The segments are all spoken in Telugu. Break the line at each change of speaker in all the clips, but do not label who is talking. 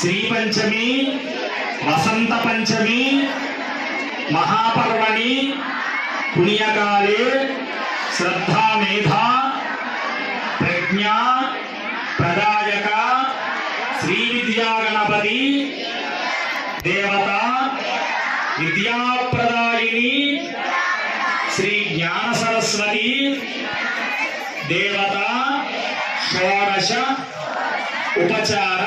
श्री पंचमी वसंत पंचमी महापर्वणि, पुण्यकाले, श्रद्धा मेधा, प्रज्ञा, प्रदायक श्री विद्या गणपति देवता विद्या प्रदायिनी श्री ज्ञान सरस्वती देवता, षोडश, उपचार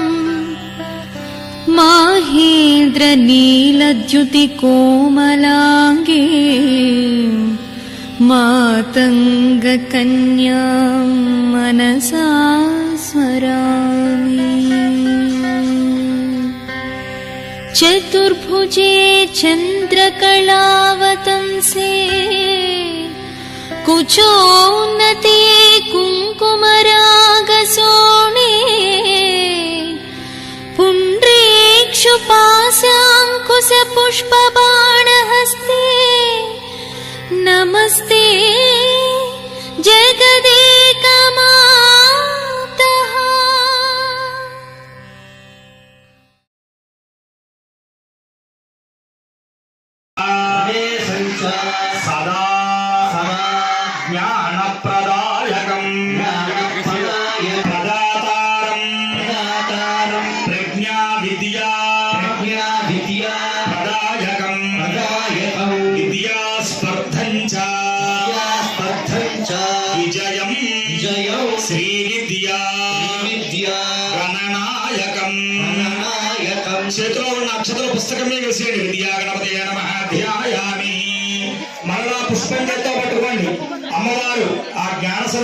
माहेन्द्रनीलद्युतिकोमलाङ्गे मातङ्गकन्यां मनसा स्मरामि। चतुर्भुजे चन्द्रकलावतंसे कुचोन्नते कुङ्कुमरागसोणे शिशुपाशाङ्कुशपुष्पबाणहस्ते नमस्ते।
जगदे क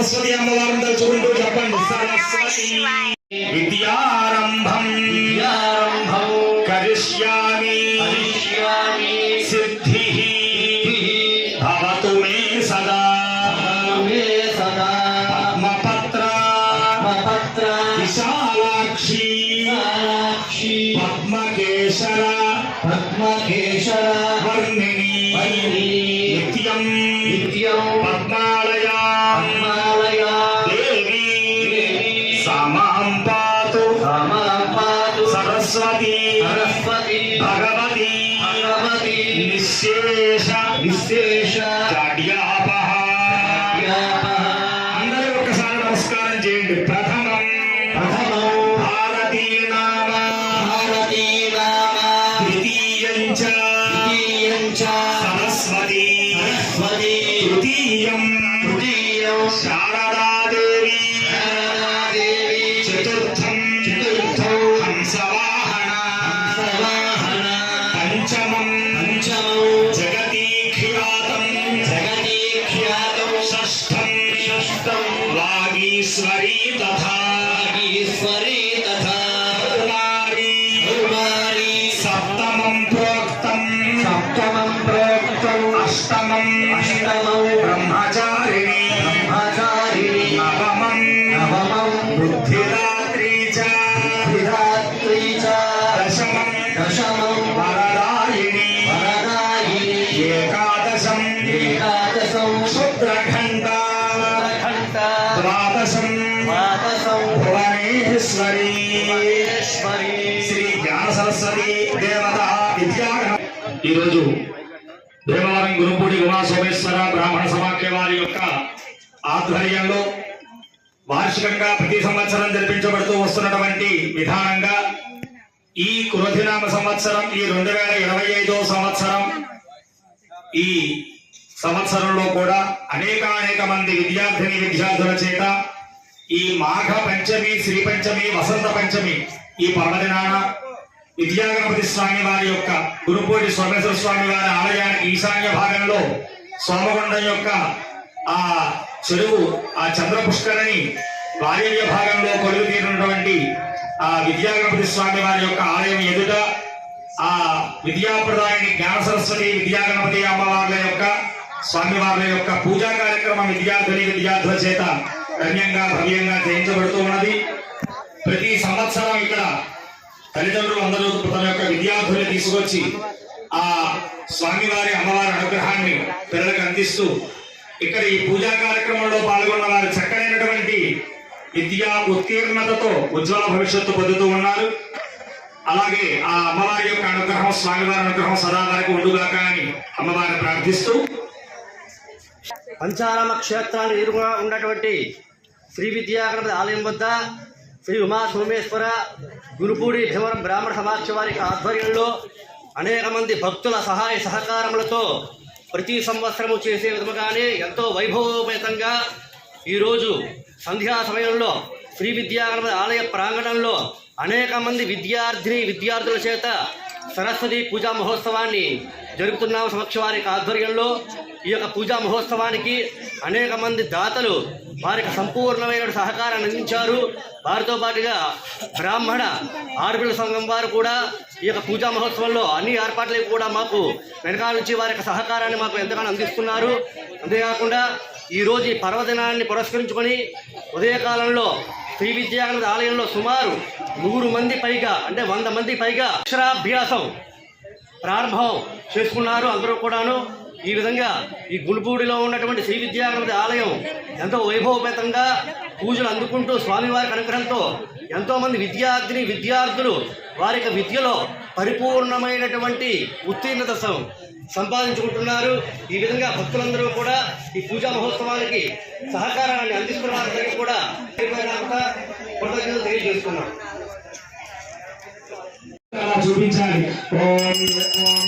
సరస్వతి అమ్మవారిని తలుచుకుంటూ చెప్పండి. సరస్వతి విద్యారంభం కరిష్యామి. సిద్ధి. భవతు మే సదా. పద్మపత్ర. విశాలాక్షి. పద్మకేశర.
పద్మకేశర.
వర్ణిని.
వర్ణిని.
అష్టమం
అష్టమం
బ్రహ్మచారిణి
బ్రహ్మచారిణి
నవమం
నవమం
బుద్ధిరాత్రీ చ
విధాత్రీ చ
దశమం
దశమం
వరదాయిని
వరదాయిని
ఏకాదశం
ఏకాదశం
శుక్రఘంట
శుక్రఘంట
ద్వాదశం
ద్వాదశం
భువనేశ్వరి
భువనేశ్వరి
శ్రీ జ్ఞాన సరస్వతి దేవత విద్యాగణ ఈరోజు దేవాలయం గురుపూడి ఉమాసోమేశ్వర బ్రాహ్మణ సమాఖ్య వారి యొక్క ఆధ్వర్యంలో వార్షికంగా ప్రతి సంవత్సరం జరిపించబడుతూ వస్తున్నటువంటి విధానంగా ఈ కురధినామ సంవత్సరం ఈ రెండు వేల ఇరవై ఐదో సంవత్సరం ఈ సంవత్సరంలో కూడా అనేక అనేక మంది విద్యార్థిని విద్యార్థుల చేత ఈ మాఘ పంచమి శ్రీ పంచమి వసంత పంచమి ఈ పర్వదినాన విద్యాగణపతి స్వామి వారి యొక్క గురుపూడి సోమేశ్వర స్వామి వారి ఆలయానికి ఈశాన్య భాగంలో సోమగుండం యొక్క ఆ చెరువు ఆ చంద్ర పుష్కరిణి భాగంలో కొలువు తీరినటువంటి ఆ విద్యాగణపతి స్వామి వారి యొక్క ఆలయం ఎదుట ఆ విద్యాప్రదాయని జ్ఞాన సరస్వతి విద్యాగణపతి అమ్మవార్ల యొక్క స్వామివార్ల యొక్క పూజా కార్యక్రమం విద్యార్థుని విద్యార్థుల చేత రమ్యంగా భవ్యంగా చేయించబడుతూ ఉన్నది. ప్రతి సంవత్సరం ఇక్కడ తల్లిదండ్రులు అందరూ తన యొక్క విద్యార్థుల్ని తీసుకొచ్చి ఆ స్వామివారి అమ్మవారి అనుగ్రహాన్ని పిల్లలకు అందిస్తూ ఇక్కడ ఈ పూజా కార్యక్రమంలో పాల్గొన్న వారు చక్కనైనటువంటి విద్యా ఉత్తీర్ణతతో ఉజ్వల భవిష్యత్తు పొందుతూ ఉన్నారు. అలాగే ఆ అమ్మవారి యొక్క అనుగ్రహం స్వామివారి అనుగ్రహం సదా వారికి ఉండుగాక అని అమ్మవారిని ప్రార్థిస్తూ
పంచారామ క్షేత్రాలు ఎదురుగా ఉన్నటువంటి శ్రీ విద్యాగణపతి ఆలయం వద్ద శ్రీ ఉమా సోమేశ్వర గురుపూడి భీమవరం బ్రాహ్మణ సమాఖ్య వారి ఆధ్వర్యంలో అనేక మంది భక్తుల సహాయ సహకారములతో ప్రతి సంవత్సరము చేసే విధముగానే ఎంతో వైభవోపేతంగా ఈరోజు సంధ్యా సమయంలో శ్రీ విద్యాగణపతి ఆలయ ప్రాంగణంలో అనేక మంది విద్యార్థిని విద్యార్థుల చేత సరస్వతి పూజా మహోత్సవాన్ని జరుపుతున్నాం సమక్ష వారి ఆధ్వర్యంలో. ఈ యొక్క పూజా మహోత్సవానికి అనేక మంది దాతలు వారికి సంపూర్ణమైన సహకారాన్ని అందించారు. వారితో పాటుగా బ్రాహ్మణ ఆర్బిల సంఘం వారు కూడా ఈ యొక్క పూజా మహోత్సవంలో అన్ని ఏర్పాట్లకు కూడా మాకు వెనకాల నుంచి వారి యొక్క సహకారాన్ని మాకు ఎంతగానో అందిస్తున్నారు. అంతేకాకుండా ఈరోజు ఈ పర్వదినాన్ని పురస్కరించుకొని ఉదయకాలంలో శ్రీ విద్యానంద ఆలయంలో సుమారు నూరు మంది పైగా అంటే వంద మంది పైగా అక్షరాభ్యాసం ప్రారంభం చేసుకున్నారు. అందరూ కూడాను ఈ విధంగా ఈ గుండుపూడిలో ఉన్నటువంటి శ్రీ విద్యాగణపతి ఆలయం ఎంతో వైభవపేతంగా పూజలు అందుకుంటూ స్వామివారి అనుగ్రహంతో ఎంతోమంది విద్యార్థిని విద్యార్థులు వారి యొక్క విద్యలో పరిపూర్ణమైనటువంటి ఉత్తీర్ణత సంపాదించుకుంటున్నారు. ఈ విధంగా భక్తులందరూ కూడా ఈ పూజా మహోత్సవానికి సహకారాన్ని అందిస్తున్న వారందరికీ కూడా కృతజ్ఞతలు తెలియజేస్తున్నాం.
చూపించాలి. ఓం ఓం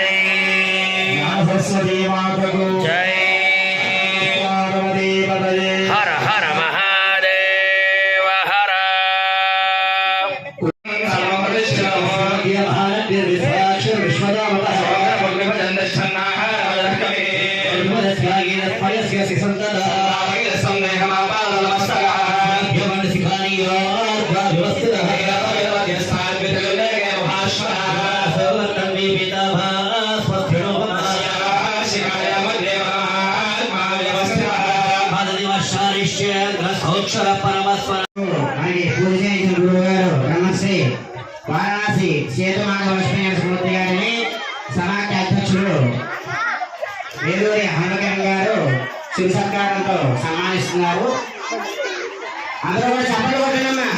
అందరూ కూడా చప్పట్లు కొట్టండమ్మా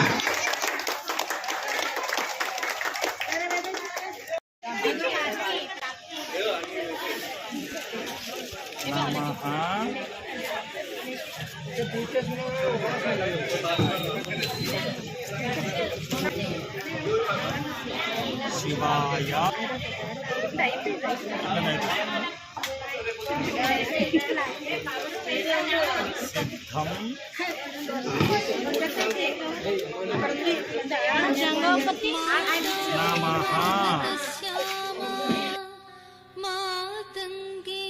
मातङ्गी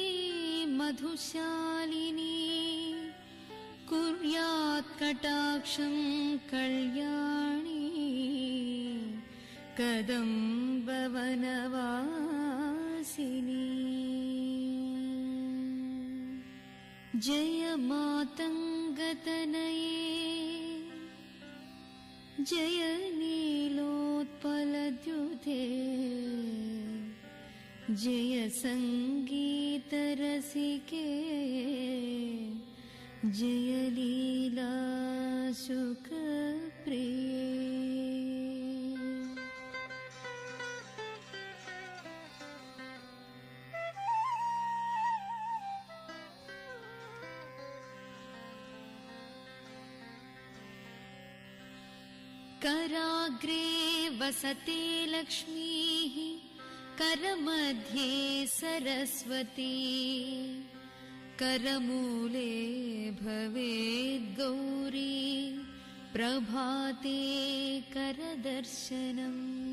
मधुशालिनी कुर्यात् कटाक्षं कल्याणी कदम्बवनवासिनी। जय मातङ्गतनये जय नीलोत्पलद्युते जय सङ्गीतरसिके जय लीला कराग्रे वसते लक्ष्मीः करमध्ये सरस्वती। करमूले भवेद्गौरी प्रभाते करदर्शनम्